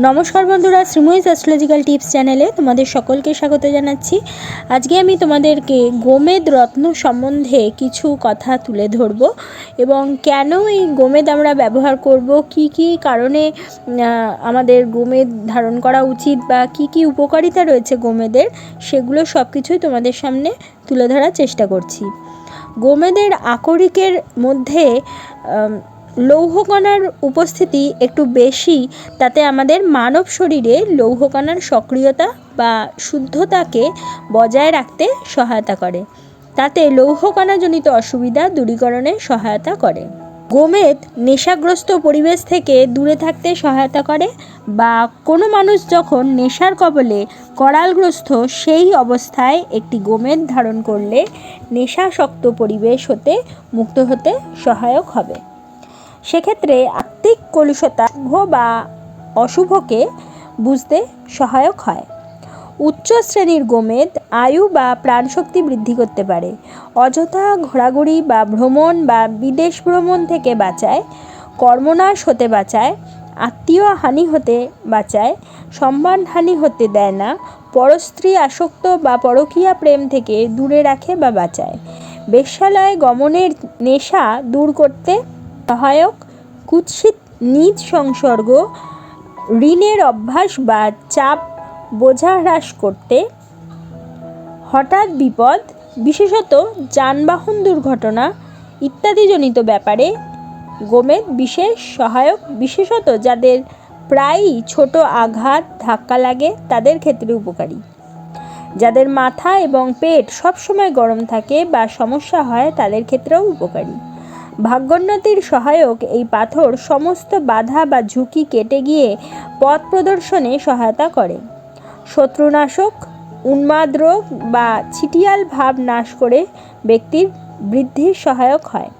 নমস্কার বন্ধুরা শ্রীময়ীস astrological tips চ্যানেলে তোমাদের সকলকে স্বাগত জানাচ্ছি। আজকে আমি তোমাদেরকে গোমেদ রত্ন সম্বন্ধে কিছু কথা তুলে ধরব এবং কেন এই গোমেদ আমরা ব্যবহার করব, কি কি কারণে আমাদের গোমেদ ধারণ করা উচিত বা কি কি উপকারিতা রয়েছে গোমেদের, সেগুলো সব কিছুই তোমাদের সামনে তুলে ধরার চেষ্টা করছি। গোমেদের আকরিকের মধ্যে লৌহকণার উপস্থিতি একটু বেশি, তাতে আমাদের মানব শরীরে লৌহকণার সক্রিয়তা বা শুদ্ধতাকে বজায় রাখতে সহায়তা করে। তাতে লৌহকণাজনিত অসুবিধা দূরীকরণে সহায়তা করে। গোমেদ নেশাগ্রস্ত পরিবেশ থেকে দূরে থাকতে সহায়তা করে বা কোনো মানুষ যখন নেশার কবলে করালগ্রস্ত সেই অবস্থায় একটি গোমেদ ধারণ করলে নেশাসক্ত পরিবেশ হতে, মুক্ত হতে সহায়ক হবে। সেক্ষেত্রে আত্মিক কলুষতা শুভ বা অশুভকে বুঝতে সহায়ক হয়। উচ্চ শ্রেণির গোমেদ আয়ু বা প্রাণশক্তি বৃদ্ধি করতে পারে। অযথা ঘোরাঘুরি বা ভ্রমণ বা বিদেশ ভ্রমণ থেকে বাঁচায়, কর্মনাশ হতে বাঁচায়, আত্মীয় হানি হতে বাঁচায়, সম্মান হানি হতে দেয় না, পরস্ত্রী আসক্ত বা পরকীয়া প্রেম থেকে দূরে রাখে বা বাঁচায়। বেশ্যালয়ে গমনের নেশা দূর করতে সহায়ক কুৎসিত, নিজ সংসর্গ, ঋণের অভ্যাস বা চাপ বোঝা হ্রাস করতে হঠাৎ বিপদ, বিশেষত যানবাহন দুর্ঘটনা ইত্যাদিজনিত ব্যাপারে গোমেদ বিশেষ সহায়ক, বিশেষত যাদের প্রায়ই ছোট আঘাত, ধাক্কা লাগে, তাদের ক্ষেত্রে উপকারী। যাদের মাথা এবং পেট সবসময় গরম থাকে বা সমস্যা হয়, তাদের ক্ষেত্রেও উপকারী। ভাগ্যোন্নতির সহায়ক এই পাথর সমস্ত বাধা বা ঝুঁকি কেটে গিয়ে পথ প্রদর্শনে সহায়তা করে। শত্রুনাশক, উন্মাদ রোগ বা ছিটিয়াল ভাব নাশ করে ব্যক্তির বৃদ্ধির সহায়ক হয়।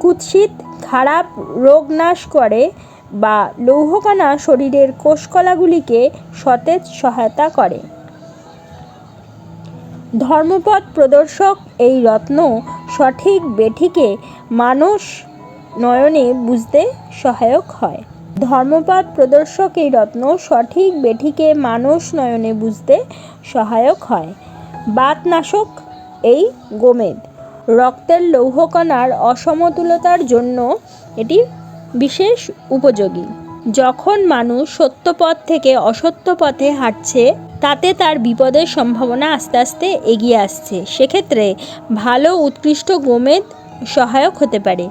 কুৎসিত, খারাপ রোগ নাশ করে বা লৌহকণা শরীরের কোষকলাগুলিকে সতেজ সহায়তা করে। ধর্মপথ প্রদর্শক এই রত্ন সঠিক বেঠিকে মানুষ নয়নে বুঝতে সহায়ক হয়। ধর্মপথ প্রদর্শক এই রত্ন সঠিক বেঠিকে মানুষ নয়নে বুঝতে সহায়ক হয়। বাতনাশক এই গোমেদ। রক্তের লৌহকণার অসমতুলতার জন্য এটি বিশেষ উপযোগী। যখন মানুষ সত্য পথ থেকে অসত্য পথে হাঁটছে তাতে তার বিপদের সম্ভাবনা আস্তে আস্তে এগিয়ে আসছে। সেক্ষেত্রে ভালো, উৎকৃষ্ট গোমেদ সহায়ক হতে পারে।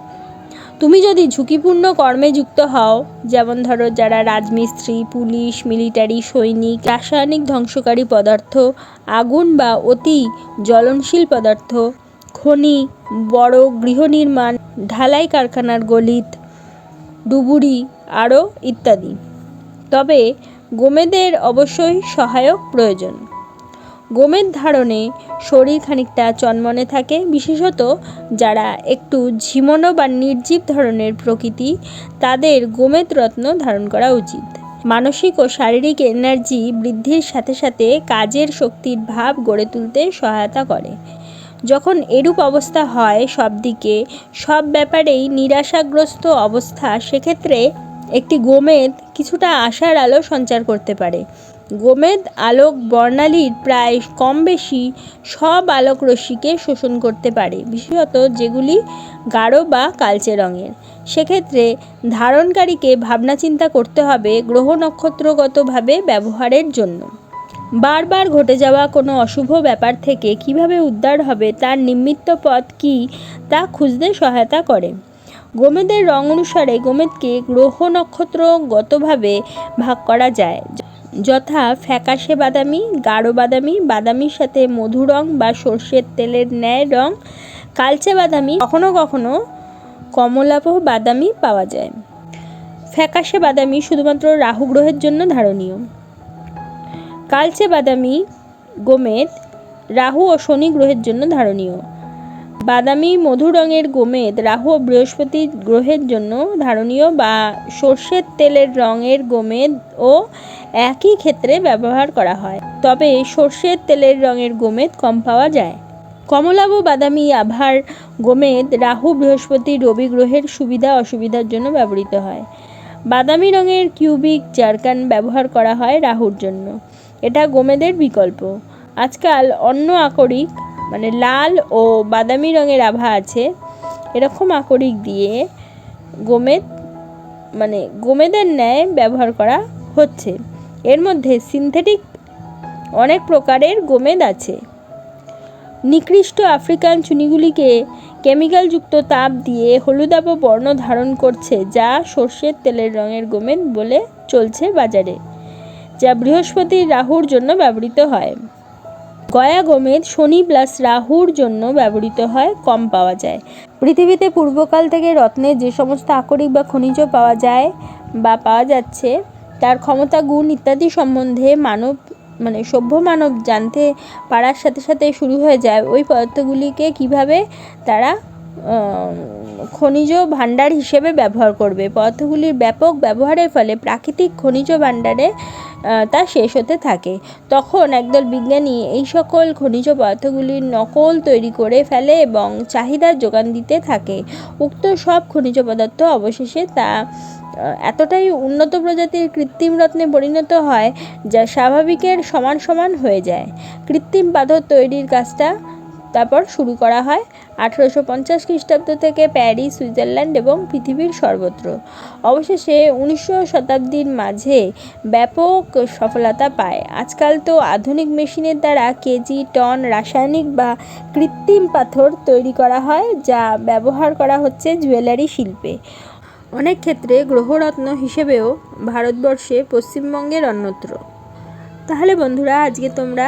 তুমি যদি ঝুঁকিপূর্ণ কর্মে যুক্ত হও, যেমন ধরো যারা রাজমিস্ত্রি, পুলিশ, মিলিটারি, সৈনিক, রাসায়নিক ধ্বংসকারী পদার্থ, আগুন বা অতি জ্বলনশীল পদার্থ, খনি, বড় গৃহ নির্মাণ, ঢালাই কারখানার গলিত, ডুবুরি, আরও ইত্যাদি। তবে গোমেদের অবশ্যই সহায়ক প্রয়োজন। গোমেদ ধারণে শরীর খানিকটা চনমনে থাকে, বিশেষত যারা একটু ঝিমনো বা নির্জীব ধরনের প্রকৃতি, তাদের গোমেদ রত্ন ধারণ করা উচিত। মানসিক ও শারীরিক এনার্জি বৃদ্ধির সাথে সাথে কাজের শক্তির ভাব গড়ে তুলতে সহায়তা করে। যখন এরূপ অবস্থা হয় সব দিকে সব ব্যাপারেই নিরাশাগ্রস্ত অবস্থা, সেক্ষেত্রে একটি গোমেদ কিছুটা আশার আলো সঞ্চার করতে পারে। গোমেদ আলোক বর্ণালীর প্রায় কম বেশি সব আলোক রশ্মিকে শোষণ করতে পারে, বিশেষত যেগুলি গাঢ় বা কালচে রঙের। সেক্ষেত্রে ধারণকারীকে ভাবনা চিন্তা করতে হবে গ্রহ নক্ষত্রগতভাবে ব্যবহারের জন্য। বারবার ঘটে যাওয়া কোনো অশুভ ব্যাপার থেকে কীভাবে উদ্ধার হবে তার নিমিত্ত পথ কী তা খুঁজতে সহায়তা করে। গোমেদের রং অনুসারে গোমেদকে গ্রহ নক্ষত্রগতভাবে ভাগ করা যায়। যথা ফ্যাকাশে বাদামি, গাঢ় বাদামি, বাদামির সাথে মধু রং বা সর্ষের তেলের ন্যায় রং, কালচে বাদামি, কখনো কখনো কমলাভ বাদামি পাওয়া যায়। ফ্যাকাশে বাদামি শুধুমাত্র রাহু গ্রহের জন্য ধারণীয়। কালচে বাদামি গোমেদ রাহু ও শনি গ্রহের জন্য ধারণীয়। বাদামি মধু রঙের গোমেদ রাহু ও বৃহস্পতি গ্রহের জন্য ধারণীয় বা সর্ষের তেলের রঙের গোমেদ ও একই ক্ষেত্রে ব্যবহার করা হয়। তবে সর্ষের তেলের রঙের গোমেদ কম পাওয়া যায়। কমলাভ বাদামি আভার গোমেদ রাহু, বৃহস্পতি, রবি গ্রহের সুবিধা অসুবিধার জন্য ব্যবহৃত হয়। বাদামি রঙের কিউবিক জারকান ব্যবহার করা হয় রাহুর জন্য। এটা গোমেদের বিকল্প। আজকাল অন্য আকরিক মানে লাল ও বাদামি রঙের আভা আছে। এরকম আকরিক দিয়ে গোমেদ মানে গোমেদের ন্যায় ব্যবহার করা হচ্ছে। এর মধ্যে সিনথেটিক অনেক প্রকারের গোমেদ আছে। নিকৃষ্ট আফ্রিকান চুনিগুলিকে কেমিক্যালযুক্ত তাপ দিয়ে হলুদাভ বর্ণ ধারণ করছে, যা সর্ষের তেলের রঙের গোমেদ বলে চলছে বাজারে, যা বৃহস্পতির রাহুর জন্য ব্যবহৃত হয়। গয়া গোমেদ শনি প্লাস রাহুর জন্য ব্যবহৃত হয়, কম পাওয়া যায়। পৃথিবীতে পূর্বকাল থেকে রত্নের যে সমস্ত আকরিক বা খনিজ পাওয়া যায় বা পাওয়া যাচ্ছে, তার ক্ষমতা, গুণ ইত্যাদি সম্বন্ধে মানব মানে সভ্য মানব জানতে পারার সাথে সাথে শুরু হয়ে যায়। ওই পদার্থগুলিকে কীভাবে তারা খনিজ ভাণ্ডার হিসেবে ব্যবহার করবে। পদার্থগুলির ব্যাপক ব্যবহারের ফলে প্রাকৃতিক খনিজ ভাণ্ডারে তা শেষ হতে থাকে। তখন একদল বিজ্ঞানী এই সকল খনিজ পদার্থগুলির নকল তৈরি করে ফেলে এবং চাহিদার যোগান দিতে থাকে। উক্ত সব খনিজ পদার্থ অবশেষে তা এতটাই উন্নত প্রজাতির কৃত্রিম রত্নে পরিণত হয়, যা স্বাভাবিকের সমান সমান হয়ে যায়। কৃত্রিম পাথর তৈরির কাজটা তারপর শুরু করা হয় আঠেরোশো পঞ্চাশ খ্রিস্টাব্দ থেকে প্যারিস, সুইজারল্যান্ড এবং পৃথিবীর সর্বত্র। অবশেষে উনিশশো শতাব্দীর মাঝে ব্যাপক সফলতা পায়। আজকাল তো আধুনিক মেশিনের দ্বারা কেজি, টন রাসায়নিক বা কৃত্রিম পাথর তৈরি করা হয়, যা ব্যবহার করা হচ্ছে জুয়েলারি শিল্পে। অনেক ক্ষেত্রে গ্রহরত্ন হিসেবেও ভারতবর্ষে পশ্চিমবঙ্গের অন্যত্র। তাহলে বন্ধুরা, আজকে তোমরা